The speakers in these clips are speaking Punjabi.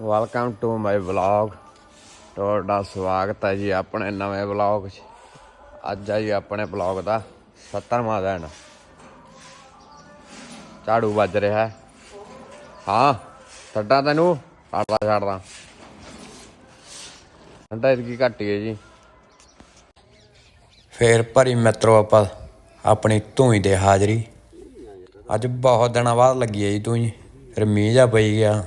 ਵੈਲਕਮ ਟੂ ਮਾਈ ਵਲੌਗ ਤੁਹਾਡਾ ਸਵਾਗਤ ਹੈ ਜੀ ਆਪਣੇ ਨਵੇਂ ਵਲੌਗ 'ਚ। ਅੱਜ ਆ ਜੀ ਆਪਣੇ ਵਲੌਗ ਦਾ 70ਵਾਂ ਦਿਨ। ਝਾੜੂ ਵੱਜ ਰਿਹਾ ਹੈ। ਹਾਂ ਛੱਡਾਂ ਤੈਨੂੰ ਛੱਡਦਾ ਛੱਡਦਾ ਠੰਡਾ ਇਤਕੀ ਘੱਟੀ ਹੈ ਜੀ। ਫੇਰ ਭਰੀ ਮਿੱਤਰੋ ਆਪਾਂ ਆਪਣੀ ਧੂਈ ਦੇ ਹਾਜ਼ਰੀ। ਅੱਜ ਬਹੁਤ ਦਿਨਾਂ ਬਾਅਦ ਲੱਗੀ ਹੈ ਜੀ ਧੂਈ। ਫਿਰ ਮੀਂਹ ਜਾ ਪਈ ਗਿਆ।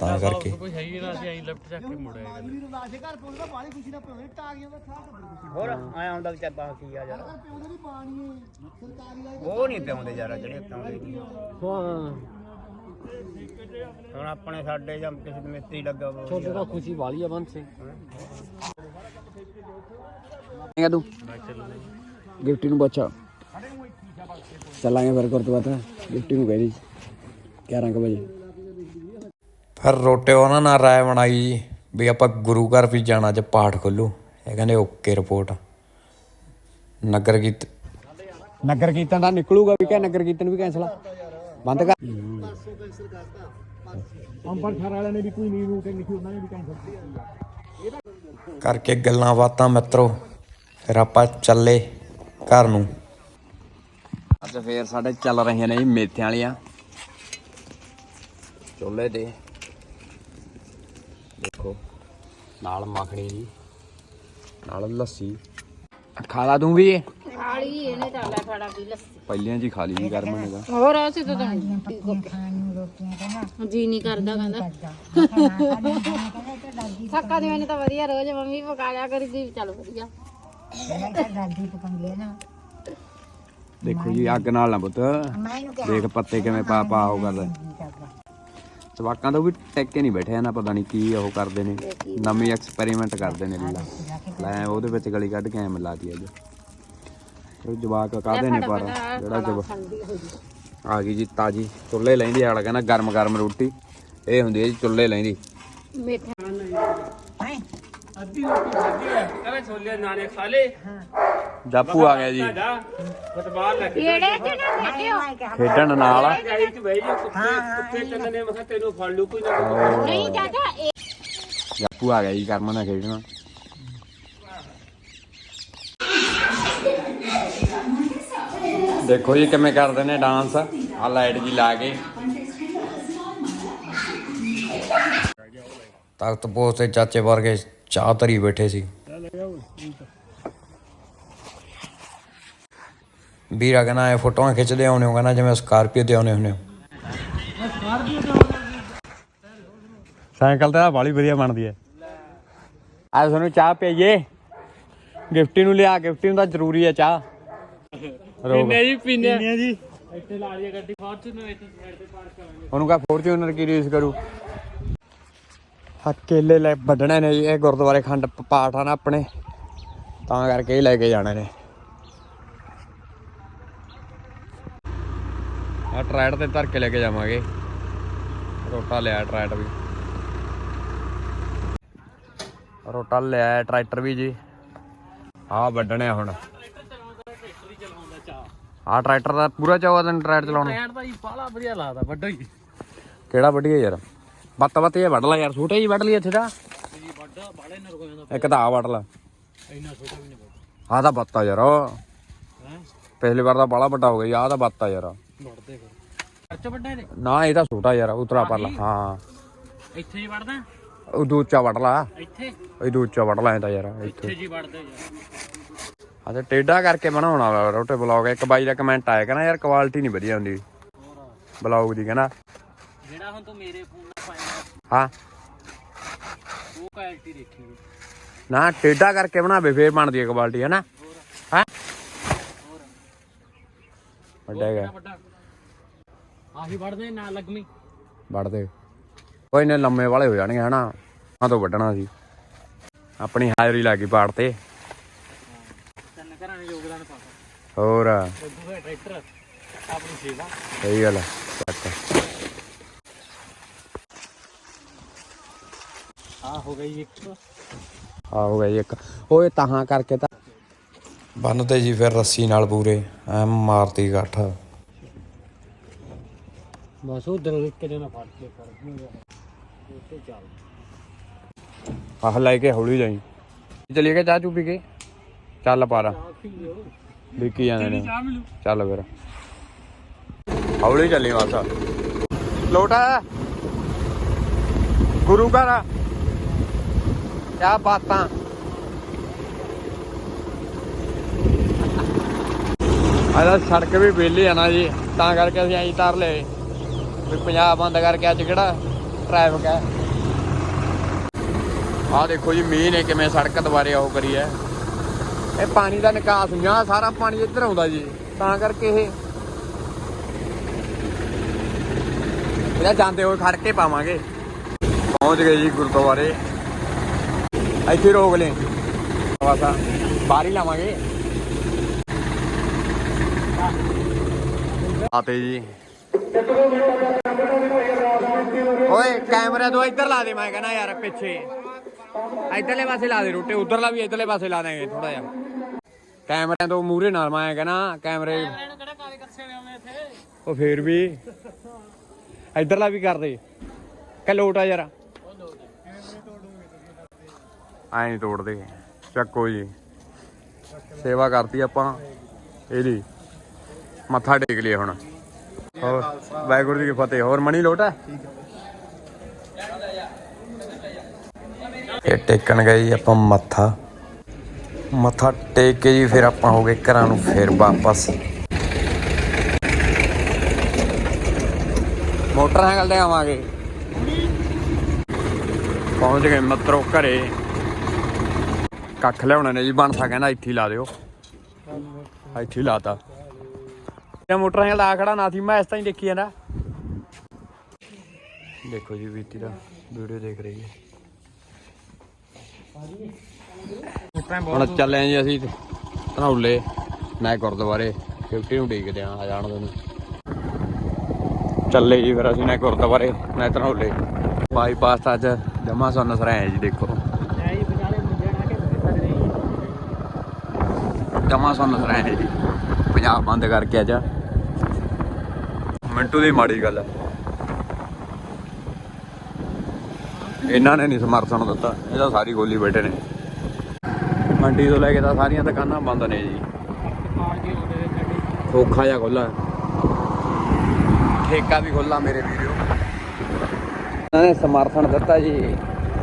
ਤਾਂ ਕਰਕੇ। ਕੋਈ ਹੈ ਹੀ ਨਾ ਅਸੀਂ ਐਂ ਲੈਫਟ ਚੱਕ ਕੇ ਮੁੜਿਆ ਹੋਰ ਆਇਆ ਹੁੰਦਾ ਕਿ ਚੱਪਾ ਕੀ ਆ ਯਾਰ। ਉਹ ਨਹੀਂ ਪਿਆਉਂਦੇ ਯਾਰ ਜਿਹੜੇ ਪਿਆਉਂਦੇ ਹਾਂ। ਹੁਣ ਆਪਣੇ ਸਾਡੇ ਜਾਂ ਕਿਸੇ ਦੇ ਮਿਸਤਰੀ ਲੱਗਾ ਵਾ ਛੋਟੇ ਦਾ ਖੁਸ਼ੀ ਵਾਲੀ ਆ ਬੰਦ ਸੇ। ਆਏਗਾ ਤੂੰ? ਗਿਫਟੀ ਨੂੰ ਬੱਚਾ। ਚੱਲਾਂਗੇ ਫਿਰ ਗੁਰਦੁਆਰਾ ਤਾਂ। ਗਿਫਟੀ ਨੂੰ ਕਹਿ ਦੀ। 11 ਕੁ ਵਜੇ। ਫਿਰ ਰੋਟੇ ਉਹਨਾਂ ਨਾਲ ਰਾਏ ਬਣਾਈ ਜੀ ਵੀ ਆਪਾਂ ਗੁਰੂ ਘਰ ਵੀ ਜਾਣਾ ਅੱਜ ਪਾਠ ਖੋਲੂ। ਇਹ ਕਹਿੰਦੇ ਓਕੇ ਰਿਪੋਰਟ। ਨਗਰ ਕੀਤ ਨਗਰ ਕੀਰਤਨ ਦਾ ਨਿਕਲੂਗਾ ਵੀ ਕਿ ਨਗਰ ਕੀਰਤਨ ਵੀ ਕੈਨਸਲ ਆ? ਬੰਦ ਕਰ। ਅੰਬਰਸਰ ਵਾਲਿਆਂ ਨੇ ਵੀ ਕੋਈ ਨਹੀਂ ਰੂਟ ਲਿਖੀ ਉਹਨਾਂ ਨੇ ਵੀ ਕੈਨਸਲ ਕਰਕੇ ਗੱਲਾਂ ਬਾਤਾਂ ਮਿੱਤਰੋ ਫਿਰ ਆਪਾਂ ਚੱਲੇ ਘਰ ਨੂੰ। ਅੱਜ ਫੇਰ ਸਾਡੇ ਚੱਲ ਰਹੀਆਂ ਨੇ ਜੀ ਮੇਥਿਆਂ ਵਾਲੀਆਂ। ਚੁੱਲ੍ਹੇ ਤੇ ਦੇਖੋ ਨਾਲ ਮੱਖਣੀ ਜੀ। ਨਾਲ ਲੱਸੀ। ਖਾ ਲਾ ਤੂੰ ਵੀ। ਖਾਲੀ ਇਹਨੇ ਤਾਂ ਲੈ ਫੜਾ ਵੀ ਲੱਸੀ। ਪਹਿਲਿਆਂ ਜੀ ਖਾ ਲਈ ਜੀ ਗਰਮ ਨੇ ਦਾ। ਹੋਰ ਅਸੀਂ ਤਾਂ ਤਾਂ ਜੀ ਨਹੀਂ ਕਰਦਾ ਕਹਿੰਦਾ। ਥੱਕਾ ਦੀ ਮੈਨੂੰ ਤਾਂ ਵਧੀਆ ਰੋਜ਼ ਮੰਮੀ ਪਕਾ ਲਿਆ ਕਰਦੀ ਚੱਲ ਵਧੀਆ। ਦੇਖੋ ਜੀ ਅੱਗ ਨਾਲ ਨਾ ਪੁੱਤ। ਦੇਖ ਪੱਤੇ ਕਿਵੇਂ ਪਾ ਪਾ ਉਹ ਕਰਦਾ ਜਵਾਕਾਂ ਤੋਂ ਵੀ ਟਿਕ ਕੇ ਨਹੀਂ ਬੈਠੇ ਨਾ ਪਤਾ ਨਹੀਂ ਕੀ ਉਹ ਕਰਦੇ ਨੇ ਨਵੀਂ ਐਕਸਪੈਰੀਮੈਂਟ ਕਰਦੇ ਨੇ ਲੀਲਾ ਲੈ ਉਹਦੇ ਵਿੱਚ ਗਲੀ ਕੱਢ ਕੇ ਐ ਮਿਲਾ ਦੀ ਅੱਜ। ਉਹ ਜਵਾਕ ਕਾਹਦੇ ਨੇ ਪਰ? ਜਿਹੜਾ ਜਵਾ ਆ ਗਈ ਜੀ ਤਾਜੀ ਚੁੱਲ੍ਹੇ ਲੈਂਦੀ ਆਲਾ ਕਹਿੰਦਾ ਗਰਮ ਗਰਮ ਰੋਟੀ। ਇਹ ਹੁੰਦੀ ਹੈ ਜੀ ਚੁੱਲ੍ਹੇ ਲੈਂਦੀ। ਮੇਥੇ ਕਹਿੰਦਾ ਛੋਲੇ ਨਾਨੇ ਖਾ ਲੇ ਜਾਪੂ ਆ ਗਿਆ ਜੀ। ਫੁੱਟਬਾਲ ਲੱਗ ਕਿਹੜੇ ਚ ਨਾ ਖੇਡਿਓ ਖੇਡਣ ਨਾਲ ਜਾਈ ਚ ਬਈ ਜੀ ਕੁੱਤੇ ਕੁੱਤੇ ਕੰਨ ਨੇ ਮਖਾ ਤੈਨੂੰ ਫੜ ਲੂ ਕੋਈ ਨਾ ਨਹੀਂ ਚਾਚਾ ਇਹ ਜਾਪੂ ਆ ਗਿਆ ਜੀ ਕਰਮ ਨਾਲ ਖੇਡਣਾ। ਦੇਖੋ ਜੀ ਕਿਵੇਂ ਕਰਦੇ ਨੇ ਡਾਂਸ। ਆ ਲਾਈਟ ਜੀ ਲਾ ਕੇ। ਤਖਤ ਪੋਸ ਤੇ ਚਾਚੇ ਵਰਗੇ ਚਾਹ ਧਰੀ ਬੈਠੇ ਸੀ। ਵੀਰਾ ਕਹਿੰਦਾ ਇਹ ਫੋਟੋਆਂ ਖਿੱਚਦੇ ਆਉਣੇ ਹੋ? ਕਹਿੰਦਾ ਜਿਵੇਂ ਸਕਾਰਪੀਓ ਤੇ ਆਉਣੇ ਹੁੰਦੇ ਹੋ। ਸਾਈਕਲ ਤੇ ਆ ਬਾਲੀ ਵਧੀਆ ਬਣਦੀ ਹੈ। ਅੱਜ ਤੁਹਾਨੂੰ ਚਾਹ ਪਈਏ। ਗਿਫਟੀ ਨੂੰ ਲਿਆ ਗਿਫਟੀ ਨੂੰ ਤਾਂ ਜ਼ਰੂਰੀ ਹੈ ਚਾਹ। ਰੋਕ ਜੀ ਪੀਨੇ। ਆ ਜੀ। ਇੱਥੇ ਲਾ ਲਈ ਗੱਡੀ ਫੋਰਚੂਨਰ ਇੱਥੇ ਸਾਈਡ ਤੇ ਪਾਰਕ ਕਰਾਂਗੇ। ਉਹਨੂੰ ਕਹਾ ਫੋਰਚੂਨਰ ਕੀ ਰੇਸ ਕਰੂ? ਆ ਕੇਲੇ ਲੈ ਵੱਢਣੇ ਨੇ ਜੀ, ਇਹ ਗੁਰਦੁਆਰੇ ਖੰਡ ਪਾਠ ਆ ਨਾ ਆਪਣੇ ਤਾਂ ਕਰਕੇ ਹੀ ਲੈ ਕੇ ਜਾਣੇ ਨੇ। ਆ ਟਰੈਡ ਤੇ ਧਰ ਕੇ ਲੈ ਕੇ ਜਾਵਾਂਗੇ। ਰੋਟਾ ਲਿਆ ਟਰੈਡ ਵੀ। ਰੋਟਾ ਲਿਆ ਟਰੈਕਟਰ ਵੀ ਜੀ। ਆ ਵੱਢਣੇ ਹੁਣ। ਆ ਟਰੈਕਟਰ ਦਾ ਪੂਰਾ ਚੌਵਾ ਦਿਨ ਟਰੈਕਟਰ ਚਲਾਉਣਾ ਟਾਇਰ ਤਾਂ ਜੀ ਬਾਲਾ ਵਧੀਆ ਲੱਗਦਾ ਵੱਡਾ ਹੀ। ਕਿਹੜਾ ਵੱਢੀਏ ਯਾਰ? ਬੱਤ ਬੱਤ ਇਹ ਵੱਢ ਲਾ ਯਾਰ ਛੋਟੇ ਹੀ ਵੱਢ ਲਈ ਇੱਥੇ ਜੀ ਜਾਂਦਾ ਇੱਕ ਤਾਂ ਆ ਵੱਢ ਲਾ। ਇੰਨਾ ਛੋਟਾ ਵੀ ਨਹੀਂ ਤਾਂ ਬੱਤ ਆ ਯਾਰ। ਹੈ? ਵਾਰ ਤਾਂ ਬਾਲਾ ਵੱਡਾ ਹੋ ਗਿਆ ਆਹ ਤਾਂ ਬੱਤ ਆ ਯਾਰ। ਵੜਦੇ ਫਿਰ। ਖਰਚ ਵੱਡਾ ਇਹਦੇ? ਨਾ ਇਹ ਤਾਂ ਛੋਟਾ ਯਾਰ ਉਤਰਾ ਪਰ ਲਾ ਹਾਂ। ਇੱਥੇ ਜੀ ਵੜਦਾ ਉਹ ਦੂਚਾ ਵੱਢ ਲਾ। ਇੱਥੇ? ਇਹ ਦੂਚਾ ਵੱਢ ਲਾ ਇਹ ਤਾਂ ਯਾਰ ਇੱਥੇ। ਜੀ ਵੜਦੇ ਯਾਰ। ਆ ਤੇ ਟੇਡਾ ਕਰਕੇ ਬਣਾਉਣਾ ਵਾ ਰੋਟੇ ਬਲੌਗ। ਇੱਕ ਬਾਈ ਦਾ ਕਮੈਂਟ ਆਇਆ ਕਹਿੰਦਾ ਯਾਰ ਕੁਆਲਿਟੀ ਨਹੀਂ ਵਧੀਆ ਹੁੰਦੀ। ਬਲੌਗ ਦੀ ਕਹਿੰਦਾ। ਜਿਹੜਾ ਹੁਣ ਤੂੰ ਮੇਰੇ ਫੋਨ ਹਾਂ। ਉਹ ਕੁਆਲਿਟੀ ਦੇਖੀ ਵੀ। ਨਾ ਟੇਡਾ ਕਰਕੇ ਬਣਾਵੇ ਫੇਰ ਬਣਦੀ ਹੈ ਕੁਆਲਿਟੀ ਹੈ ਨਾ ਹਾਂ? ਵੱਡਾ ਹੈਗਾ। ਵੱਡਾ ਆਹੀ ਵੜਦੇ ਨਾ ਲੱਗਮੀ। ਵੱਢਦੇ। ਕੋਈ ਨੇ ਲੰਮੇ ਵਾਲੇ ਹੋ ਜਾਣਗੇ ਹਨਾ? ਆ ਤੋਂ ਵੱਢਣਾ ਸੀ। ਆਪਣੀ ਹਾਜ਼ਰੀ ਲੱਗੀ ਪਾੜ ਤੇ। ਤਿੰਨ ਘਰਾਂ ਨੇ ਯੋਗਦਾਨ ਪਾਤਾ। ਹੋਰ। ਦੂਗਾ ਟਰੈਕਟਰ ਆਪਣੀ ਸੇਵਾ। ਸਹੀ ਗੱਲ। ਚੱਕ। ਆ ਹੋ ਗਈ ਇੱਕ। ਆ ਹੋ ਜੀ ਇੱਕ। ਓਏ ਤਾਹਾਂ ਕਰਕੇ ਤਾਂ ਬੰਨਤੇ ਜੀ ਫਿਰ ਰੱਸੀ ਨਾਲ ਪੂਰੇ ਐ ਮਾਰਤੀ ਗੱਠ। ਬਸ ਉਧਰ ਇੱਕ ਜਣਾ ਫੜ ਕੇ ਕਰ ਆਹ ਲੈ ਕੇ ਹੌਲੀ ਜਾਈ। ਚਲੀਏ ਕਿ ਚਾਹ ਚੂ ਪੀ ਕੇ? ਚੱਲ ਪਾਰਾ ਵਿਕੀ ਜਾਂਦੇ ਨੇ। ਚੱਲ ਫਿਰ। ਹੌਲੀ ਚੱਲੀ ਮਾਸਾ ਲੋਟਾ। ਗੁਰੂ ਘਰ ਆ। ਕਿਆ ਬਾਤਾਂ ਆਦਾ ਸੜਕ ਵੀ ਵਿਹਲੀ ਆ ਨਾ ਜੀ, ਤਾਂ ਕਰਕੇ ਅਸੀਂ ਐਂ ਤਰ ਲਏ। ਵੀ ਪੰਜਾਬ ਬੰਦ ਕਰਕੇ ਅੱਜ ਕਿਹੜਾ ਟ੍ਰੈਫਿਕ ਹੈ ਆਹ ਦੇਖੋ ਜੀ, ਮੀਂਹ ਨੇ ਕਿਵੇਂ ਸੜਕ ਦੁਬਾਰੇ ਉਹ ਕਰੀ ਹੈ। ਇਹ ਪਾਣੀ ਦਾ ਨਿਕਾਸ ਨਹੀਂ ਆ ਸਾਰਾ ਪਾਣੀ ਇੱਧਰ ਆਉਂਦਾ ਜੀ, ਤਾਂ ਕਰਕੇ ਇਹ। ਇਹਦਾ ਜਾਂਦੇ ਹੋਏ ਖੜ ਕੇ ਪਾਵਾਂਗੇ। ਪਹੁੰਚ ਗਏ ਜੀ ਗੁਰਦੁਆਰੇ। ਇੱਥੇ ਰੋਕ ਲੈ। ਵਾਸਾ ਬਾਹਰ ਹੀ ਲਾਵਾਂਗੇ। ਆਤੇ ਜੀ। ਓਏ, ਕੈਮਰਾ ਤੋਂ ਇੱਧਰ ਲਾ ਦੇ, ਮੈਂ ਕਹਿੰਦਾ ਯਾਰ ਪਿੱਛੇ। ਇੱਧਰਲੇ ਪਾਸੇ ਲਾ ਦੇ ਰੋਟੇ, ਉਧਰਲਾ ਵੀ ਇੱਧਰਲੇ ਪਾਸੇ ਲਾ ਦੇਂਗੇ ਥੋੜਾ ਜਿਹਾ। ਕੈਮਰਿਆਂ ਤੋਂ ਮੂਹਰੇ ਨਾਲ ਮੈਂ ਕਹਿੰਦਾ, ਕੈਮਰੇ। ਕਿਹੜਾ ਉਹ ਫੇਰ ਵੀ। ਇੱਧਰਲਾ ਵੀ ਕਰ ਦੇ। ਕਿ ਆ ਯਾਰ। ਐਂ ਨੀ ਤੋੜਦੇ। ਚੱਕੋ ਜੀ। ਸੇਵਾ ਕਰਤੀ ਆਪਾਂ। ਇਹਦੀ ਮੱਥਾ ਟੇਕ ਲਿਆ ਹੁਣ। ਹੋਰ, ਵਾਹਿਗੁਰੂ ਜੀ ਕੀ ਫਤਿਹ। ਹੋਰ ਮਣੀ ਲੋਟ ਹੈ? ਇਹ ਟੇਕਣ ਗਏ ਜੀ ਆਪਾਂ ਮੱਥਾ। ਮੱਥਾ ਟੇਕ ਕੇ ਜੀ ਫਿਰ ਆਪਾਂ ਹੋ ਗਏ ਘਰਾਂ ਨੂੰ ਫਿਰ ਵਾਪਸ। ਮੋਟਰਸਾਈਕਲ ਤੇ ਆਵਾਂਗੇ। ਪਹੁੰਚ ਗਏ ਮਤਰੋ ਘਰੇ। ਕੱਖ ਲਿਆਉਣੇ ਨੇ ਜੀ ਬਣਸਾ ਕਹਿੰਦਾ, ਇੱਥੇ ਹੀ ਲਾ ਦਿਓ। ਇੱਥੇ ਹੀ ਲਾਤਾ। ਇਹ ਮੋਟਰਸਾਈਕਲ ਆ ਖੜਾ ਨਾ ਸੀ, ਮੈਂ ਇਸ ਤਾਂ ਹੀ ਦੇਖੀ ਜਾਂਦਾ। ਦੇਖੋ ਜੀ ਬੀਤੀ ਦਾ ਵੀਡੀਓ ਦੇਖ ਰਹੀ ਹੈ ਹੁਣ ਚੱਲੇ ਜੀ ਅਸੀਂ ਧਨੌਲੇ ਨਾ ਗੁਰਦੁਆਰੇ, ਡਿਊਟੀ ਨੂੰ ਡੀਕਦੇ ਆ ਜਾਣ ਦੇ ਚੱਲੇ ਜੀ ਫਿਰ ਅਸੀਂ ਨਾ ਗੁਰਦੁਆਰੇ ਨਾ ਧਨੌਲੇ। ਬਾਈਪਾਸ ਤਾਂ ਅੱਜ ਜਮਾ ਸੋਨਸਰ ਆਏ ਜੀ, ਦੇਖੋ ਐ ਹੀ ਵਿਚਾਲੇ ਮੁੰਡੇ ਢਾ ਕੇ ਬੈਠਾ ਨਹੀਂ ਜਮਾ ਸੁੰਨ ਸਰਾਂ ਜੀ। ਪੰਜਾਬ ਬੰਦ ਕਰਕੇ ਅੱਜ। ਮਿੰਟੂ ਦੀ ਮਾੜੀ ਗੱਲ ਹੈ ਇਹਨਾਂ ਨੇ ਨਹੀਂ ਸਮਰਥਨ ਦਿੱਤਾ। ਇਹਦਾ ਸਾਰੀ ਗੋਲੀ ਬੈਠੇ ਨੇ। ਮੰਡੀ ਤੋਂ ਲੈ ਕੇ ਤਾਂ ਸਾਰੀਆਂ ਦੁਕਾਨਾਂ ਬੰਦ ਨੇ ਜੀ। ਖੋਖਾ ਜਿਹਾ ਖੁੱਲਾ ਠੇਕਾ ਵੀ ਖੁੱਲਾ ਮੇਰੇ ਵੀਰੋ। ਉਹਨਾਂ ਨੇ ਸਮਰਥਨ ਦਿੱਤਾ ਜੀ।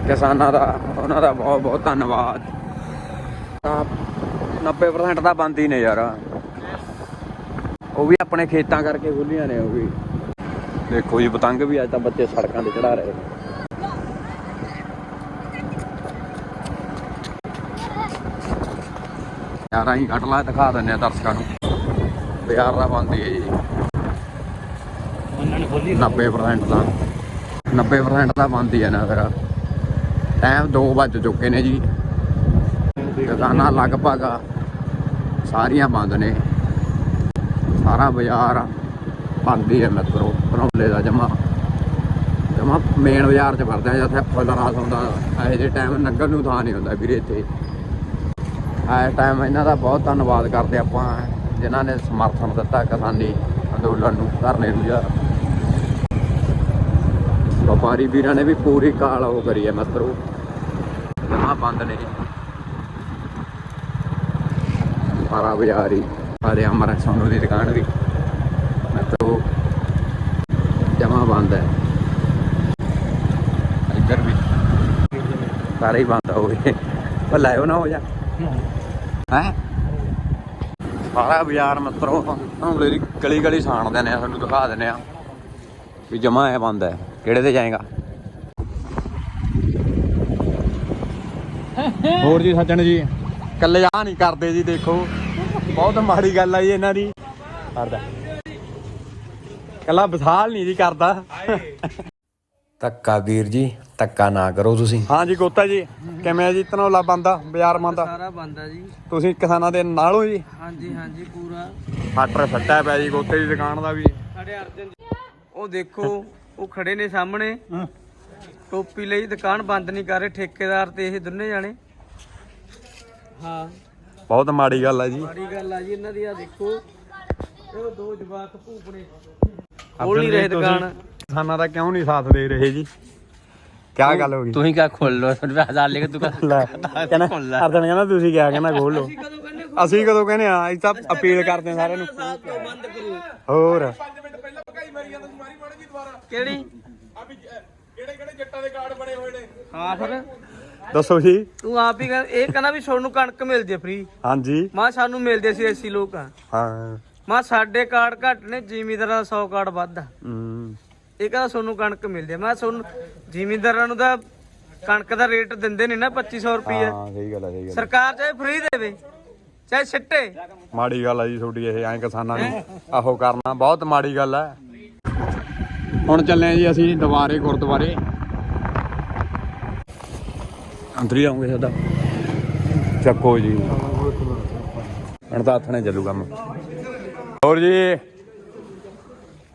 ਕਿਸਾਨਾਂ ਦਾ, ਉਹਨਾਂ ਦਾ ਬਹੁਤ ਬਹੁਤ ਧੰਨਵਾਦ। ਤਾਂ 90% ਤਾਂ ਬੰਦ ਹੀ ਨੇ ਯਾਰ। ਉਹ ਵੀ ਆਪਣੇ ਖੇਤਾਂ ਕਰਕੇ ਖੁੱਲੀਆਂ ਨੇ ਉਹ ਵੀ। ਦੇਖੋ ਜੀ ਪਤੰਗ ਵੀ ਅੱਜ ਤਾਂ ਬੱਚੇ ਸੜਕਾਂ ਤੇ ਚੜਾ ਰਹੇ ਯਾਰਾਂ ਹੀ ਕੱਟ ਲਾ ਦਿਖਾ ਦਿੰਦੇ ਆ ਦਰਸ਼ਕਾਂ ਨੂੰ। ਬਾਜ਼ਾਰ ਦਾ ਬੰਦ ਹੀ ਹੈ ਜੀ। ਉਹਨਾਂ ਨੇ ਖੋਲੀ 90% ਦਾ 90% ਦਾ ਬੰਦ ਹੀ ਹੈ ਨਾ ਫਿਰ। ਟਾਈਮ 2 ਵੱਜ ਚੁੱਕੇ ਨੇ ਜੀ। ਦੁਕਾਨਾਂ ਲਗਭਗ ਸਾਰੀਆਂ ਬੰਦ ਨੇ। ਸਾਰਾ ਬਾਜ਼ਾਰ ਬੰਦ ਹੀ ਹੈ ਮਿੱਤਰੋ ਪਨੌਲੇ ਦਾ ਜਮਾ ਜਮਾ ਮੇਨ ਬਾਜ਼ਾਰ ਚ ਵਰਦਾ ਜਿੱਥੇ ਫੁੱਲ ਰਾਸ ਹੁੰਦਾ। ਇਹੋ ਜਿਹੇ ਟਾਈਮ ਨੰਗਲ ਨੂੰ ਥਾਂ ਨਹੀਂ ਹੁੰਦਾ ਵੀਰੇ ਇੱਥੇ। ਇਸ ਟਾਈਮ ਇਹਨਾਂ ਦਾ ਬਹੁਤ ਧੰਨਵਾਦ ਕਰਦੇ ਆਪਾਂ, ਜਿਨ੍ਹਾਂ ਨੇ ਸਮਰਥਨ ਦਿੱਤਾ ਕਿਸਾਨੀ ਅੰਦੋਲਨ ਨੂੰ ਧਰਨੇ ਨੂੰ। ਯਾਰ ਵਪਾਰੀ ਵੀਰਾਂ ਨੇ ਵੀ ਪੂਰੀ ਕਾਲ ਉਹ ਕਰੀ ਹੈ ਮਿੱਤਰੋ ਜਮਾ ਬੰਦ ਨੇ। ਸਾਰਾ ਬਾਜ਼ਾਰ ਹੀ। ਸਾਰੇ ਅਮਰ ਸੋਨੂ ਦੀ ਦੁਕਾਨ ਵੀ। ਮਿੱਤਰੋ ਜਮਾ ਬੰਦ ਹੈ। ਇੱਧਰ ਵੀ। ਸਾਰੇ ਹੀ ਬੰਦ ਹੋ ਗਏ ਭਲਾ ਉਹ ਨਾ ਹੋ ਜਾ। ਹੈ? ਸਾਰਾ ਬਾਜ਼ਾਰ ਮਿੱਤਰੋ ਤੁਹਾਨੂੰ ਦੀ ਗਲੀ ਗਲੀ ਸਾਣਦੇ ਨੇ ਤੁਹਾਨੂੰ ਦਿਖਾ ਦਿੰਦੇ ਆ ਵੀ ਜਮਾ ਹੈ ਬੰਦ ਹੈ। ਕਿਹੜੇ ਤੇ ਜਾਏਗਾ? ਹੋਰ ਜੀ ਸੱਜਣ ਜੀ? ਕੱਲੇ ਆ ਨਹੀਂ ਕਰਦੇ ਜੀ ਦੇਖੋ। ਬਹੁਤ ਮਾੜੀ ਗੱਲ ਆ ਜੀ ਇਹਨਾਂ ਦੀ। ਕਰਦਾ ਕੱਲਾ ਵਿਸਾਲ ਨਹੀਂ ਜੀ ਕਰਦਾ। ਧੱਕਾ ਵੀਰ ਜੀ ਧੱਕਾ ਨਾ ਕਰੋ ਤੁਸੀਂ। ਹਾਂ ਜੀ ਗੋਤਾ ਜੀ ਕਿਵੇਂ ਆ ਜੀ? ਧਨੌਲਾ ਬੰਦਾ ਬਾਜ਼ਾਰ ਬੰਦਾ ਸਾਰਾ ਬੰਦਾ ਜੀ। ਤੁਸੀਂ ਕਿਸਾਨਾਂ ਦੇ ਨਾਲ ਹੋ ਜੀ। ਹਾਂਜੀ ਹਾਂਜੀ ਪੂਰਾ। ਫਾਟਰ ਫੱਟਾ ਪਿਆ ਜੀ ਗੋਤੇ ਦੀ ਦੁਕਾਨ ਦਾ ਵੀ। ਸਾਡੇ ਅਰਜਨ ਉਹ ਦੇਖੋ ਉਹ ਖੜੇ ਨੇ ਸਾਹਮਣੇ। ਟੋਪੀ ਲਈ ਦੁਕਾਨ ਬੰਦ ਨਹੀਂ ਕਰ ਰਹੇ ਠੇਕੇਦਾਰ ਤੇ ਇਹ ਦੋਨੇ ਜਾਣੇ। ਹਾਂ। ਬਹੁਤ ਮਾੜੀ ਗੱਲ ਆ ਜੀ। ਮਾੜੀ ਗੱਲ ਆ ਜੀ ਇਹਨਾਂ ਦੀ ਆ ਦੇਖੋ। ਇਹ ਦੋ ਜਵਾਕ ਭੂਪਣੇ ਖੋਲ ਨਹੀਂ ਰਹੇ ਦੁਕਾਨ। ਕਿਸਾਨਾਂ ਦਾ ਕਿਉਂ ਨਹੀਂ ਸਾਥ ਦੇ ਰਹੇ ਜੀ? ਕੀ ਗੱਲ ਹੋ ਗਈ? ਤੂੰ ਹੀ ਕਿਆ ਖੋਲ ਲੋ ਫਿਰ ਹਜ਼ਾਰ ਲੈ ਕੇ ਤੂੰ ਲੈ ਕਹਿੰਦਾ ਅਰਦਨ ਕਹਿੰਦਾ ਤੁਸੀਂ ਕਿਹਾ ਕਹਿੰਦਾ ਖੋਲੋ ਕਹਿੰਦੇ ਅਸੀਂ ਕਦੋਂ ਕਹਿੰਦੇ ਆ ਅਸੀਂ ਤਾਂ ਅਪੀਲ ਕਰਦੇ ਆ ਸਾਰਿਆਂ ਨੂੰ। ਸਾਲ ਤੋਂ ਬੰਦ ਕਰੂ ਹੋਰ। ਕਿਹੜੀ? ਹਾਂ ਫਿਰ? ਦੱਸੋ ਜੀ। ਤੂੰ ਆਪ ਹੀ ਕਹਿ- ਇਹ ਕਹਿੰਦਾ ਵੀ ਤੁਹਾਨੂੰ ਕਣਕ ਮਿਲਦੀ ਹੈ ਫ੍ਰੀ ਹਾਂਜੀ। ਮਾਂ ਸਾਨੂੰ ਮਿਲਦੇ ਸੀ ਐਸੀ ਲੋਕ। ਆ ਹਾਂ। ਮਾਂ ਸਾਡੇ ਕਾਰਡ ਘੱਟ ਨੇ ਜ਼ਿਮੀਂਦਾਰਾਂ ਦਾ 100 ਕਾਰਡ ਵੱਧ ਆ। ਹਮ, ਇਹ ਕਹਿੰਦਾ ਤੁਹਾਨੂੰ ਕਣਕ ਮਿਲਦੀ ਹੈ ਮੈਂ ਤੁਹਾਨੂੰ ਜ਼ਿਮੀਂਦਾਰਾਂ ਨੂੰ ਤਾਂ ਕਣਕ ਦਾ ਰੇਟ ਦਿੰਦੇ ਨੇ ਨਾ 2500 ਰੁਪਏ ਹਾਂ ਸਹੀ ਗੱਲ ਹੈ ਸਹੀ ਗੱਲ ਸਰਕਾਰ ਚਾਹੇ ਫ੍ਰੀ ਦੇਵੇ ਚਾਹੇ ਛਿੱਟੇ ਮਾੜੀ ਗੱਲ ਆ ਜੀ ਤੁਹਾਡੀ ਇਹ ਐਂ ਕਿਸਾਨਾਂ ਨੂੰ ਆਹੋ ਕਰਨਾ ਬਹੁਤ ਮਾੜੀ ਗੱਲ ਹੈ ਹੁਣ ਚੱਲੇ ਆ ਜੀ ਅਸੀਂ ਦੁਬਾਰੇ ਗੁਰਦੁਆਰੇ। ਅੰਦਰ ਹੀ ਆਉਂਗੇ ਸਾਡਾ। ਚੱਕੋ ਜੀ। ਹੁਣ ਤਾਂ ਹੱਥ ਨੇ ਚੱਲੂ ਕੰਮ। ਹੋਰ ਜੀ?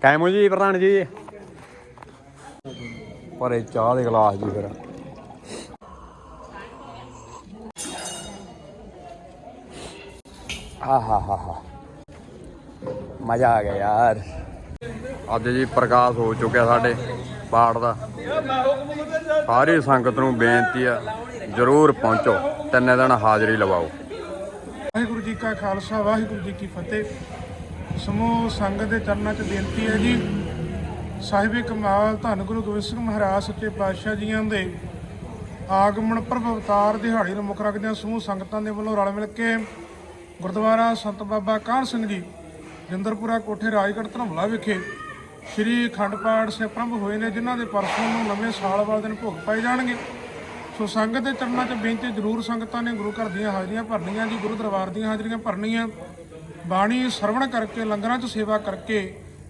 ਕਾਇਮੋ ਜੀ ਪ੍ਰਧਾਨ ਜੀ? ਪਰੇ ਚਾਹ ਦੇ ਗਲਾਸ ਜੀ ਫਿਰ। ਆਹਾ ਹਾ ਹਾ। ਮਜ਼ਾ ਆ ਗਿਆ ਯਾਰ। ਅੱਜ ਜੀ ਪ੍ਰਕਾਸ਼ ਹੋ ਚੁੱਕਿਆ ਸਾਡੇ ਪਾਠ ਦਾ। ਸਾਰੀ ਸੰਗਤ ਨੂੰ ਬੇਨਤੀ ਆ। ਜਰੂਰ ਪਹੁੰਚੋ, ਤਿੰਨੇ ਦਿਨ ਹਾਜ਼ਰੀ ਲਵਾਓ। ਵਾਹਿਗੁਰੂ ਜੀ ਕਾ ਖਾਲਸਾ, ਵਾਹਿਗੁਰੂ ਜੀ ਕੀ ਫਤਿਹ। ਸਮੂਹ ਸੰਗਤ ਦੇ ਚਰਨਾਂ 'ਚ ਬੇਨਤੀ ਹੈ ਜੀ, ਸਾਹਿਬੇ ਕਮਾਲ ਧੰਨ ਗੁਰੂ ਗੋਬਿੰਦ ਸਿੰਘ ਮਹਾਰਾਜ ਸੱਚੇ ਪਾਤਸ਼ਾਹ ਜੀਆਂ ਦੇ ਆਗਮਨ ਪ੍ਰਭ ਅਵਤਾਰ ਦਿਹਾੜੀ ਨੂੰ ਮੁੱਖ ਰੱਖਦਿਆਂ ਸਮੂਹ ਸੰਗਤਾਂ ਦੇ ਵੱਲੋਂ ਰਲ ਮਿਲ ਕੇ ਗੁਰਦੁਆਰਾ ਸੰਤ ਬਾਬਾ ਕਾਹਨ ਸਿੰਘ ਜੀ, ਜਿੰਦਰਪੁਰਾ ਕੋਠੇ ਰਾਜਗੜ੍ਹ ਧਰਮਲਾ ਵਿਖੇ ਸ਼੍ਰੀ ਅਖੰਡ ਪਾਠ ਸੇ ਪ੍ਰੰਭ ਹੋਏ ਨੇ, ਜਿਨ੍ਹਾਂ ਦੇ ਪਰਸੋਂ ਨੂੰ ਨਵੇਂ ਸਾਲ ਵਾਲੇ ਦਿਨ ਭੋਗ ਪਾਏ ਜਾਣਗੇ। ਸੋ ਸੰਗਤ ਦੇ ਚਰਨਾਂ 'ਚ ਬੇਨਤੀ ਜ਼ਰੂਰ ਸੰਗਤਾਂ ਨੇ ਗੁਰੂ ਘਰ ਦੀਆਂ ਹਾਜ਼ਰੀਆਂ ਭਰਨੀਆਂ ਜੀ ਗੁਰੂ ਦਰਬਾਰ ਦੀਆਂ ਹਾਜ਼ਰੀਆਂ ਭਰਨੀਆਂ। ਬਾਣੀ ਸਰਵਣ ਕਰਕੇ ਲੰਗਰਾਂ 'ਚ ਸੇਵਾ ਕਰਕੇ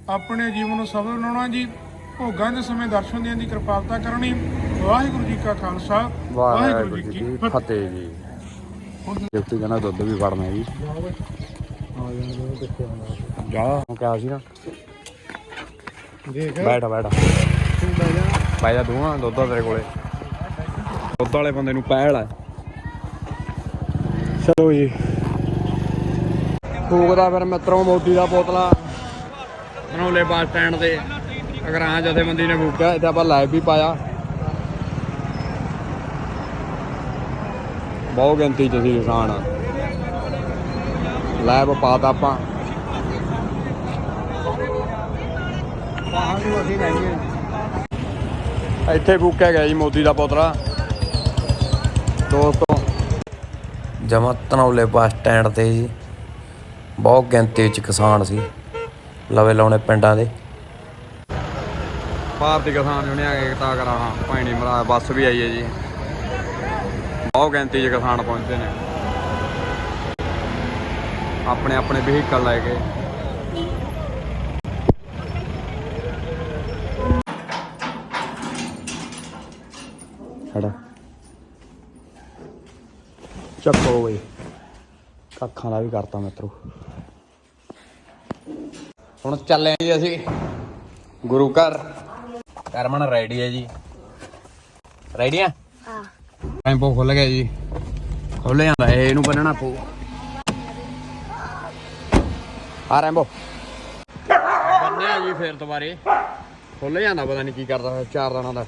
ਆਪਣੇ ਜੀਵਨ ਨੂੰ ਸਫਲ ਬਣਾਉਣਾ ਜੀ। ਭੋਗਾਂ ਦੇ ਸਮੇਂ ਦਰਸ਼ਨ ਦੇਣ ਦੀ ਕਿਰਪਾਲਤਾ ਕਰਨੀ। ਵਾਹਿਗੁਰੂ ਜੀ ਕਾ ਖਾਲਸਾ ਵਾਹਿਗੁਰੂ ਜੀ ਕੀ ਫਤਿਹ। ਜੀ। ਜੁਗਤੀ ਕਹਿੰਦਾ ਦੁੱਧ ਵੀ ਫੜਨਾ ਜੀ। ਜਾ ਕਿਆ ਸੀ ਨਾ। ਬੈਠ ਬੈਠ ਜਾ। ਤੂੰ ਆ ਦੁੱਧ ਆ ਤੇਰੇ ਕੋਲੇ। ਦੁੱਧ ਵਾਲੇ ਬੰਦੇ ਨੂੰ ਪਹਿਲ ਆ। ਚਲੋ ਜੀ। ਫੂਕਦਾ ਫਿਰ ਮਿੱਤਰੋਂ ਮੋਦੀ ਦਾ ਬੋਤਲਾ। ਬਣਾਉਲੇ ਬੱਸ ਸਟੈਂਡ ਤੇ ਅਗਰਾਂ ਜਥੇਬੰਦੀ ਨੇ ਫੂਕਿਆ ਇੱਥੇ ਆਪਾਂ ਲਾਈਵ ਵੀ ਪਾਇਆ। ਬਹੁਤ ਗਿਣਤੀ ਚ ਸੀ ਕਿਸਾਨ। ਲੈਬ ਪਾਤਾ ਆਪਾਂ। ਇੱਥੇ ਫੂਕਿਆ ਗਿਆ ਜੀ ਮੋਦੀ ਦਾ ਪੋਤਰਾ ਦੋਸਤੋ ਜਮਾ ਧਨੌਲੇ ਬੱਸ ਸਟੈਂਡ ਤੇ ਜੀ। ਬਹੁਤ ਗਿਣਤੀ ਚ ਕਿਸਾਨ ਸੀ, ਲਵੇ ਲਾਉਣੇ ਪਿੰਡਾਂ ਦੇ। ਭਾਰਤੀ ਕਿਸਾਨ ਯੂਨੀਅਨ ਏਕਤਾ ਕਰਾਣਾ ਭਾਈਣੀ ਮਰਾ ਬੱਸ ਵੀ ਆਈ ਹੈ ਜੀ। ਬਹੁਤ ਗਿਣਤੀ ਚ ਕਿਸਾਨ ਪਹੁੰਚੇ ਨੇ। ਆਪਣੇ ਆਪਣੇ ਵਹੀਕਲ ਲੈ ਕੇ ਚੱਕੋ ਬਈ ਕੱਖਾਂ ਦਾ ਵੀ ਕਰਤਾ ਮਿੱਤਰੋ। ਹੁਣ ਚੱਲੇ ਜੀ ਅਸੀਂ ਗੁਰੂ ਘਰ। ਕਰਮਨ ਰੈਡੀ ਹੈ ਜੀ। ਰੈਡੀ ਆ? ਹਾਂ। ਟੈਂਪੋ ਖੁੱਲ ਗਿਆ ਜੀ। ਖੁੱਲ ਜਾਂਦਾ ਇਹ, ਇਹਨੂੰ ਬੰਨਣਾ ਪਊ। ਆ ਰੈਂਬੋ। ਬੰਨਿਆ ਜੀ ਫੇਰ ਦੁਬਾਰੇ। ਖੁੱਲ ਜਾਂਦਾ ਪਤਾ ਨਹੀਂ ਕੀ ਕਰਦਾ ਚਾਰ ਦਿਨਾਂ ਦਾ।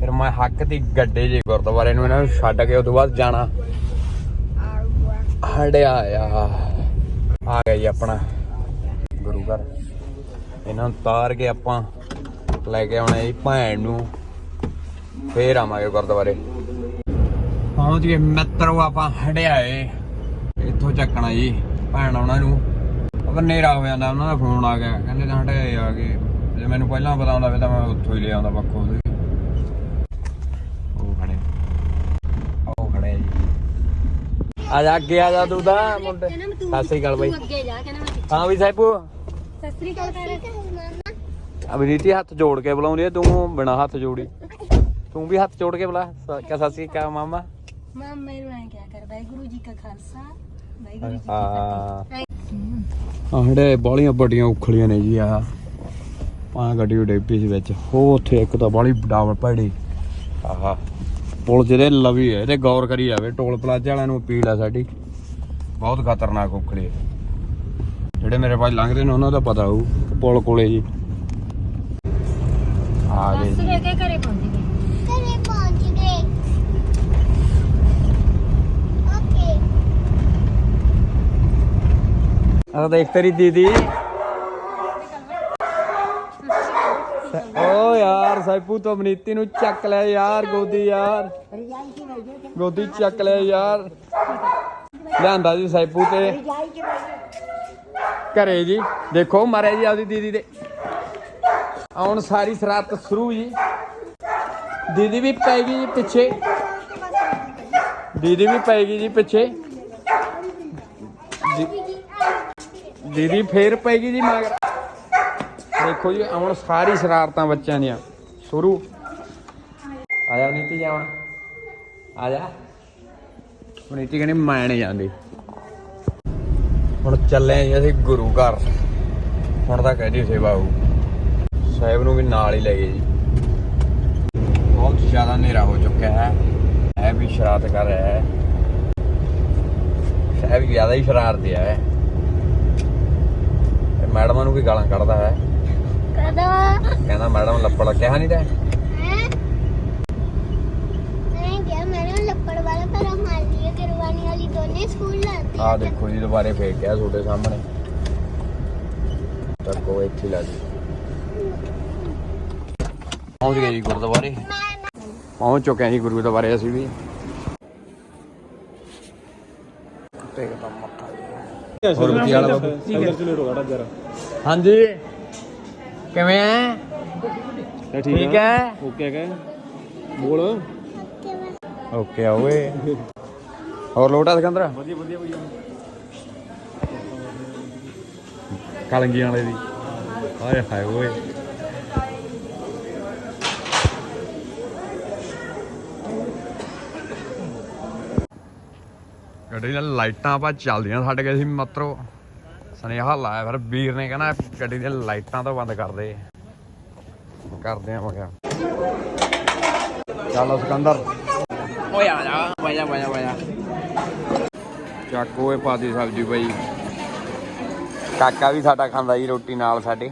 ਫਿਰ ਮੈਂ ਹੱਕ ਦੀ ਗੱਡੇ ਜੀ ਗੁਰਦੁਆਰੇ ਨੂੰ ਇਹਨਾਂ ਨੂੰ ਛੱਡ ਕੇ ਉਦੋਂ ਬਾਅਦ ਜਾਣਾ। ਹੜਿਆ ਆ। ਆ ਗਿਆ ਆਪਣਾ ਗੁਰੂ ਘਰ। ਇਹਨਾਂ ਨੂੰ ਤਾਰ ਕੇ ਆਪਾਂ ਲੈ ਕੇ ਆਉਣਾ ਜੀ ਭੈਣ ਨੂੰ। ਫੇਰ ਆਵਾਂਗੇ ਗੁਰਦੁਆਰੇ। ਪਹੁੰਚ ਗਏ ਮਿੱਤਰੋ ਆਪਾਂ ਹੜਿਆਏ ਇੱਥੋਂ ਚੱਕਣਾ ਜੀ ਭੈਣ ਉਹਨਾਂ ਨੂੰ। ਪਰ ਨੇਰਾ ਹੋ ਜਾਂਦਾ, ਉਹਨਾਂ ਦਾ ਫੋਨ ਆ ਗਿਆ। ਕਹਿੰਦੇ ਤਾਂ ਹਟਿਆਏ ਆ ਗਏ ਜੇ ਮੈਨੂੰ ਪਹਿਲਾਂ ਪਤਾ ਹੁੰਦਾ ਫਿਰ ਤਾਂ ਮੈਂ ਉੱਥੋਂ ਹੀ ਲੈ ਆਉਂਦਾ ਪੱਖੋਂ ਦੇ ਉਹ ਖੜੇ ਉਹ ਖੜੇ ਜੀ ਆ ਜਾ ਅੱਗੇ ਆ ਜਾ ਤੂੰ ਤਾਂ ਮੁੰਡੇ। ਸਤਿ ਸ੍ਰੀ ਅਕਾਲ ਬਾਈ। ਅੱਗੇ ਜਾ ਕਹਿੰਦਾ ਮੈਂ ਹਾਂ ਵੀ ਸਾਹਿਬੂ। ਸਤਿ ਸ੍ਰੀ ਅਕਾਲ ਹੱਥ ਜੋੜ ਕੇ ਬੁਲਾਉਂਦੀ ਹੈ ਤੂੰ ਬਿਨਾ ਹੱਥ ਜੋੜੀ। ਤੂੰ ਵੀ ਹੱਥ ਜੋੜ ਕੇ ਬੁਲਾ। ਸ- ਕਿਆ ਸਤਿ ਸ੍ਰੀ ਅਕਾਲ ਮਾਮਾ। ਮਾਂ ਮੈਨੂੰ ਐ ਕਿਆ ਕਰ ਵਾਹਿਗੁਰੂ ਜੀ ਕਾ ਖਾਲਸਾ ਵਾਹਿਗੁਰੂ ਜੀ ਕੀ ਫਤਿਹ। ਆਹੜੇ ਬਾਲੀਆਂ ਵੱਡੀਆਂ ਉਖਲੀਆਂ ਨੇ ਜੀ ਆ ਪਾ ਗੱਡੀ ਉਡੇ ਪੀ ਵਿੱਚ। ਉਹ ਉੱਥੇ ਇੱਕ ਤਾਂ ਬਾਲੀ ਡਾਵਲ ਪੜੀ ਆਹਾ। ਪੁਲ ਜਿਹਦੇ ਲਵੀ ਹੈ ਇਹਦੇ ਗੌਰ ਕਰੀ ਜਾਵੇ ਟੋਲ ਪਲਾਜ਼ਾ ਵਾਲਿਆਂ ਨੂੰ ਅਪੀਲ ਆ ਸਾਡੀ। ਬਹੁਤ ਖਤਰਨਾਕ ਉਖਲੀ ਹੈ ਜਿਹੜੇ ਮੇਰੇ ਭਾਈ ਲੰਘਦੇ ਨੇ ਉਹਨਾਂ ਦਾ ਪਤਾ ਹੋਊ ਪੁਲ ਕੋਲੇ ਜੀ। ਆ ਗਏ ਜੀ। ਦੇ ਕੇ ਘਰੇ ਪਹੁੰਚ ਗਏ। ਘਰੇ ਪਹੁੰਚ ਗਏ। ਓਕੇ। ਆ ਦੇਖ ਤੇਰੀ ਦੀਦੀ। ਯਾਰ ਸਾਈਪੂ ਤੋਂ ਮਨੀਤੀ ਨੂੰ ਚੱਕ ਲੈ ਯਾਰ, ਗੋਦੀ ਯਾਰ। ਗੋਦੀ ਚੱਕ ਲੈ ਯਾਰ। ਲਿਆਂਦਾ ਜੀ ਸਾਈਪੂ ਤੇ। ਘਰੇ ਜੀ, ਦੇਖੋ ਮਾਰੇ ਜੀ ਆਪਦੀ ਦੀਦੀ ਦੇ। ਆਉਣ ਸਾਰੀ ਸਰਾਤ ਸ਼ੁਰੂ ਜੀ। ਦੀਦੀ ਵੀ ਪੈ ਗਈ ਜੀ ਪਿੱਛੇ। ਦੀਦੀ ਵੀ ਪੈ ਗਈ ਜੀ ਪਿੱਛੇ। ਦੀਦੀ ਫੇਰ ਪੈਗੀ ਜੀ ਮਗਰ। ਦੇਖੋ ਜੀ, ਆਉਣ ਸਾਰੀ ਸ਼ਰਾਰਤਾਂ ਬੱਚਿਆਂ ਦੀਆਂ। ਸ਼ੁਰੂ ਆ ਜਾ ਨੀਤੀ ਜਾਵਾਂ ਆ ਜਾ ਨੀਤੀ ਕਹਿੰਦੀ ਮੈਂ ਨਹੀਂ ਜਾਂਦੀ ਹੁਣ ਚੱਲੇ ਜੀ ਅਸੀਂ ਗੁਰੂ ਘਰ ਹੁਣ ਤਾਂ ਕਹਿੰਦੀ ਸੇਵਾ ਹੋਊ ਸਾਹਿਬ ਨੂੰ ਵੀ ਨਾਲ ਹੀ ਲੈ ਗਏ ਜੀ ਬਹੁਤ ਜ਼ਿਆਦਾ ਹਨੇਰਾ ਹੋ ਚੁੱਕਿਆ ਹੈ ਇਹ ਵੀ ਸ਼ਰਾਰਤ ਕਰ ਰਿਹਾ ਹੈ ਸਾਹਿਬ ਜ਼ਿਆਦਾ ਹੀ ਸ਼ਰਾਰਤੀ ਹੈ ਇਹ ਮੈਡਮਾਂ ਨੂੰ ਵੀ ਗਾਲਾਂ ਕੱਢਦਾ ਹੈ ਕਦੋਂ ਕਹਿੰਦਾ ਮੈਡਮ ਲੱਪੜ ਕਿਹਾ ਨਹੀਂ ਤਾਂ? ਹੈ? ਨਹੀਂ ਗਿਆ ਮੈਨੂੰ ਲੱਪੜ ਵਾਲਾ ਪਰ ਮਾਲੀ ਕਰਵਾਨੀ ਵਾਲੀ ਦੋਨੇ ਸਕੂਲ ਲਾਤੇ ਆਹ ਦੇਖੋ ਜੀ ਦੁਬਾਰੇ ਫੇਕ ਗਿਆ ਤੁਹਾਡੇ ਸਾਹਮਣੇ। ਚੱਕੋ ਇੱਥੇ ਹੀ ਲਾ ਜੀ। ਪਹੁੰਚ ਗਏ ਜੀ ਗੁਰਦੁਆਰੇ। ਪਹੁੰਚ ਚੁੱਕੇ ਹਾਂ ਜੀ ਗੁਰਦੁਆਰੇ ਅਸੀਂ ਵੀ। ਟੇਕਦਾ ਮੱਥਾ। ਹੋਰ ਕੀ ਹਾਲ ਆ ਬਾਬੂ? ਹਾਂਜੀ। ਕਿਵੇਂ ਹੈ ਠੀਕ ਹੈ ਓਕੇ ਕਹੇ ਬੋਲ। ਓਕੇ ਆ ਓਏ। ਹੋਰ ਲੋਟਾ ਸਿਕੰਦਰ ਵਧੀਆ ਵਧੀਆ ਬਈ। ਕਲੰਗੀਆਂ ਵਾਲੇ ਦੀ। ਹਾਏ ਹਾਏ ਓਏ। ਗੱਡੀ ਦੀਆਂ ਲਾਈਟਾਂ ਆਪਾਂ ਚੱਲਦੀਆਂ ਸਾਡੇ ਗਏ ਸੀ ਮਤਰੋ। ਸੁਨੇਹਾ ਲਾਇਆ ਫਿਰ ਵੀਰ ਨੇ ਕਹਿੰਦਾ ਗੱਡੀ ਦੀਆਂ ਲਾਈਟਾਂ ਤਾਂ ਬੰਦ ਕਰ ਦੇ। ਕਰਦੇ ਆ ਮੈਂ ਕਿਹਾ ਚੱਲ ਸਿਕੰਦਰ। ਓਏ ਆ ਜਾ ਵਾਜਾ ਵਾਜਾ ਵਾਜਾ ਚੱਕ ਓਏ ਪਾਦੀ ਸਬਜ਼ੀ ਪਈ ਕਾਕਾ ਵੀ ਸਾਡਾ ਖਾਂਦਾ ਜੀ ਰੋਟੀ ਨਾਲ ਸਾਡੇ।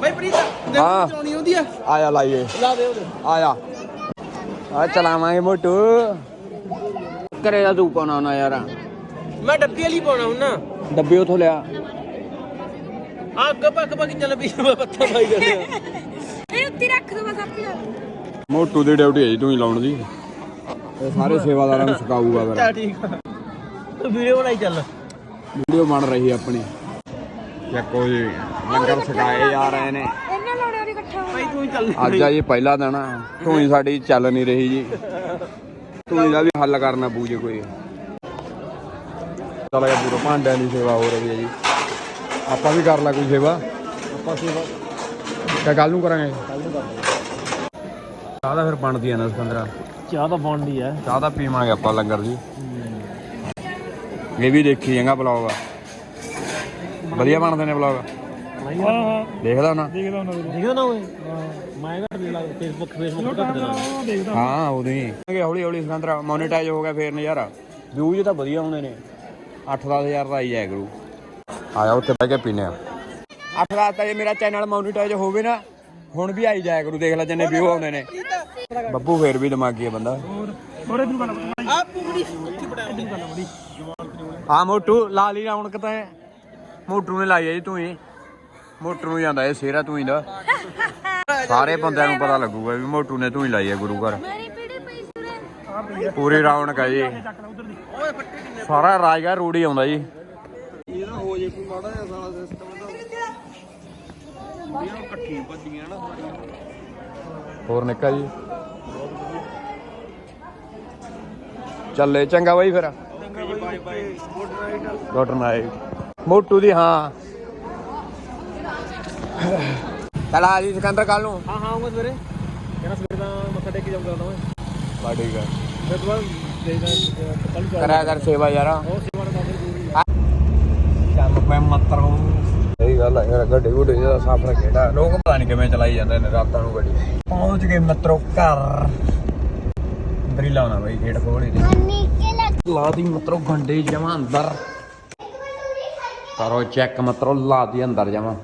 ਬਾਈ ਪ੍ਰੀਤ ਹਾਂ। ਚਲਾਉਣੀ ਆਉਂਦੀ ਆ। ਆਇਆ ਲਾਈਏ। ਲਾ ਦੇ ਉਹਦੇ। ਆਇਆ। ਆ ਚਲਾਵਾਂਗੇ ਮੋਟੂ। ਕਰੇ ਦਾ ਤੂੰ ਪਾਉਣਾ ਨਾ ਯਾਰ? ਮੈਂ ਡੱਬੀ ਵਾਲੀ ਪਾਉਣਾ ਹੁਣ ਨਾ। ਡੱਬੇ ਉਥੋਂ ਲਿਆ। ਆ ਕੱਪਾ ਕੱਪਾ ਕਿ ਚੱਲ ਵੀ ਪੱਤਾ ਪਾਈ ਜਾਂਦੇ ਆ। ਇਹ ਉੱਤੇ ਰੱਖ ਦੋ ਬਸ ਆਪੇ ਮੋਟੂ ਦੀ ਡਿਊਟੀ ਹੈ ਜੀ ਤੂੰ ਹੀ ਲਾਉਣ ਦੀ। ਇਹ ਸਾਰੇ ਸੇਵਾਦਾਰਾਂ ਨੂੰ ਫਿਰ। ਚੱਲ ਠੀਕ ਆ। ਵੀਡੀਓ ਬਣਾਈ ਚੱਲ। ਵੀਡੀਓ ਬਣ ਰਹੀ ਹੈ ਆਪਣੀ। ਚੱਕੋ ਜੀ ਲੰਗਰ ਛਕਾਏ ਜਾ ਰਹੇ ਨੇ। ਇਹਨਾਂ ਲਾਉਣੇ ਵਾਲੀ ਇਕੱਠਾ ਬਾਈ ਤੂੰ ਹੀ ਚੱਲ। ਅੱਜ ਆ ਜੀ ਪਹਿਲਾ ਦਿਨ ਆ। ਤੂੰ ਹੀ ਸਾਡੀ ਚੱਲ ਨਹੀਂ ਰਹੀ ਜੀ। ਤੂੰ ਇਹਦਾ ਵੀ ਹੱਲ ਕਰਨਾ ਪਊ ਜੇ ਕੋਈ। ਚਲ ਗਿਆ ਪੂਰਾ ਭਾਂਡਿਆਂ ਦੀ ਸੇਵਾ ਹੋ ਰਹੀ ਹੈ ਜੀ। ਆਪਾਂ ਵੀ ਕਰ ਲਾ ਕੋਈ ਸੇਵਾ। ਆਪਾਂ ਸੇਵਾ। ਕਾ ਕੱਲ ਨੂੰ ਕਰਾਂਗੇ। ਚਾਹ ਦਾ ਫਿਰ ਬਣਦੀ ਆ ਨਾ 15 ਚਾਹ ਤਾਂ ਬਣਦੀ ਐ ਚਾਹ ਦਾ ਪੀਵਾਂਗੇ ਆਪਾਂ ਲੰਗਰ ਜੀ। ਇਹ ਵੀ ਦੇਖੀ ਜਾਂਗਾ ਬਲੌਗ ਵਧੀਆ ਬਣਦੇ ਨੇ ਬਲੌਗ ਹਾਂ ਹਾਂ ਦੇਖਦਾ ਨਾ। ਦੇਖਦਾ ਹੁੰਦਾ ਦੇਖਦਾ ਨਾ ਓਏ ਮੈਂ ਘੱਟ ਦੇ ਲਾ ਫੇਸਬੁੱਕ ਫੇਸਬੁੱਕ ਘੱਟ ਦੇ ਲਾ ਹਾਂ ਉਦੋਂ ਹੀ ਹੌਲੀ ਹੌਲੀ ਸਿਕੰਦਰਾ ਮੋਨੇਟਾਈਜ਼ ਹੋ ਗਿਆ ਫੇਰ ਨਜ਼ਾਰਾ। ਵਿਊਜ਼ ਤਾਂ ਵਧੀਆ ਆਉਂਦੇ ਨੇ। 8-10000 ਦਾ ਆਈ ਜਾਇਆ ਕਰੂ। ਆਇਆ ਉੱਥੇ ਬਹਿ ਕੇ ਪੀਨੇ ਆ। 8-10 ਤਾਂ ਜੇ ਮੇਰਾ ਚੈਨਲ ਮੋਨੇਟਾਈਜ਼ ਹੋਵੇ ਨਾ ਹੁਣ ਵੀ ਆਈ ਜਾਇਆ ਕਰੂ। ਦੇਖ ਲੈ ਜਿੰਨੇ ਵਿਊ ਆਉਂਦੇ ਨੇ। ਬੱਬੂ ਫੇਰ ਵੀ ਦਿਮਾਗੀ ਆ ਬੰਦਾ। ਆ ਪੁਗੜੀ ਉੱਥੇ ਬੜਾ ਆ ਮੋਟੂ ਲਾ ਲਈ ਰੌਣਕ ਤਾਂ। ਮੋਟੂ ਨੇ ਲਾਈ ਆ ਜੀ ਤੂੰ ਹੀ। ਮੋਟੂ ਨੂੰ ਜਾਂਦਾ ਇਹ ਸੇਰਾ ਤੂੰ ਹੀ ਦਾ। ਸਾਰੇ ਬੰਦਿਆਂ ਨੂੰ ਪਤਾ ਲੱਗੂਗਾ ਵੀ ਮੋਟੂ ਨੇ ਤੂੰ ਹੀ ਲਾਈ ਹੈ ਗੁਰੂ ਘਰ। ਮੇਰੀ ਪੀੜੀ ਪਈ ਸੁਰੇ ਪੂਰੀ ਰੌਣਕ ਹੈ ਜੀ ਸਾਰਾ ਰਾਜਗਾ ਰੂੜੀ ਆਉਂਦਾ ਜੀ। ਹੋਰ ਨਿੱਕਾ ਜੀ। ਚੱਲੇ ਚੰਗਾ ਬਾਈ ਫਿਰ। ਗੁੱਡ ਨਾਈਟ ਮੋਟੂ ਦੀ ਹਾਂ। ਚਲ ਆ ਜੀ ਸਿਕੰਦਰ ਕੱਲ ਨੂੰ। ਹਾਂ ਹਾਂ ਆਉਂਗਾ ਸਵੇਰੇ। ਕਹਿੰਦਾ ਸਵੇਰੇ ਤਾਂ ਮੱਥਾ ਟੇਕ ਕੇ ਜਾਊਂਗਾ ਤਾਂ ਮੈਂ। ਬਾ ਠੀਕ ਆ। ਫਿਰ ਤੋਂ ਬਾਅਦ ਦੇਖਦਾ ਕੱਲ ਕਰ ਸੇਵਾ ਯਾਰਾ। ਉਹ ਸੇਵਾ ਦਾ ਕਾਫੀ ਚੱਲ ਪੈ ਮੱਤਰੋ ਸਹੀ ਗੱਲ ਹੈ ਯਾਰ ਗੱਡੀ ਗੁੱਡੀ ਦਾ ਸਾਫ਼ ਰੱਖੇੜਾ ਲੋਕ ਪਤਾ ਨਹੀਂ ਕਿਵੇਂ ਚਲਾਈ ਜਾਂਦੇ ਨੇ ਰਾਤਾਂ ਨੂੰ ਗੱਡੀ। ਪਹੁੰਚ ਗਏ ਮੱਤਰੋ ਘਰ। ਲਾਉਣਾ ਬਈ ਖੋਲੀ ਦੀ ਮੱਤਰੋ ਗੰਡੇ ਜਮਾ ਅੰਦਰ। ਕਰੋ ਚੈੱਕ ਮੱਤਰੋ ਲਾ ਦੀ ਅੰਦਰ ਜਮਾ।